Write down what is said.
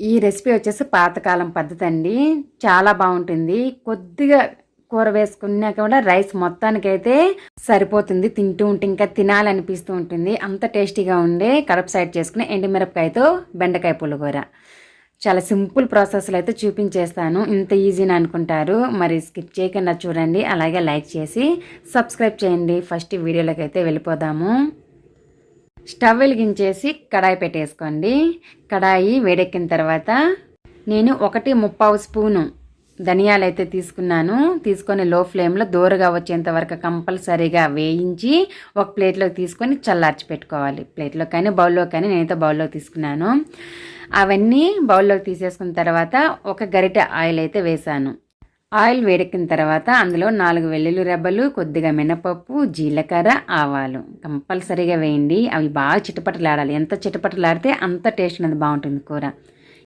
ఈ రెసిపీ వచ్చేసి పాతకాలం పద్ధతి అండి. చాలా బాగుంటుంది. కొద్దిగా కూర వేసుకున్నా కూడా రైస్ మొత్తానికైతే సరిపోతుంది. తింటూ ఉంటే ఇంకా తినాలనిపిస్తూ ఉంటుంది. అంత టేస్టీగా ఉండే కడప సైడ్ చేసుకుని ఎండుమిరపకాయతో బెండకాయ పులిగూర చాలా సింపుల్ ప్రాసెస్లో అయితే చూపించేస్తాను. ఇంత ఈజీని అనుకుంటారు. మరి స్కిప్ చేయకుండా చూడండి. అలాగే లైక్ చేసి సబ్స్క్రైబ్ చేయండి. ఫస్ట్ వీడియోలోకి అయితే వెళ్ళిపోదాము. స్టవ్ వెలిగించేసి కడాయి పెట్టేసుకోండి. కడాయి వేడెక్కిన తర్వాత నేను ఒకటి ముప్పావు స్పూను ధనియాలు అయితే తీసుకున్నాను. తీసుకొని లో ఫ్లేమ్లో దూరగా వచ్చేంత వరకు కంపల్సరీగా వేయించి ఒక ప్లేట్లోకి తీసుకొని చల్లార్చి పెట్టుకోవాలి. ప్లేట్లో కానీ బౌల్లో కానీ నేనైతే బౌల్లో తీసుకున్నాను. అవన్నీ బౌల్లోకి తీసేసుకున్న తర్వాత ఒక గరిటె ఆయిల్ అయితే వేసాను ఆయిల్ వేడెక్కిన తర్వాత అందులో నాలుగు వెల్లుల్లి రెబ్బలు కొద్దిగా మినపప్పు జీలకర్ర ఆవాలు. కంపల్సరీగా వేయండి. అవి బాగా చిటపటలాడాలి. ఎంత చిటపటలాడితే అంత టేస్ట్ అనేది బాగుంటుంది కూర.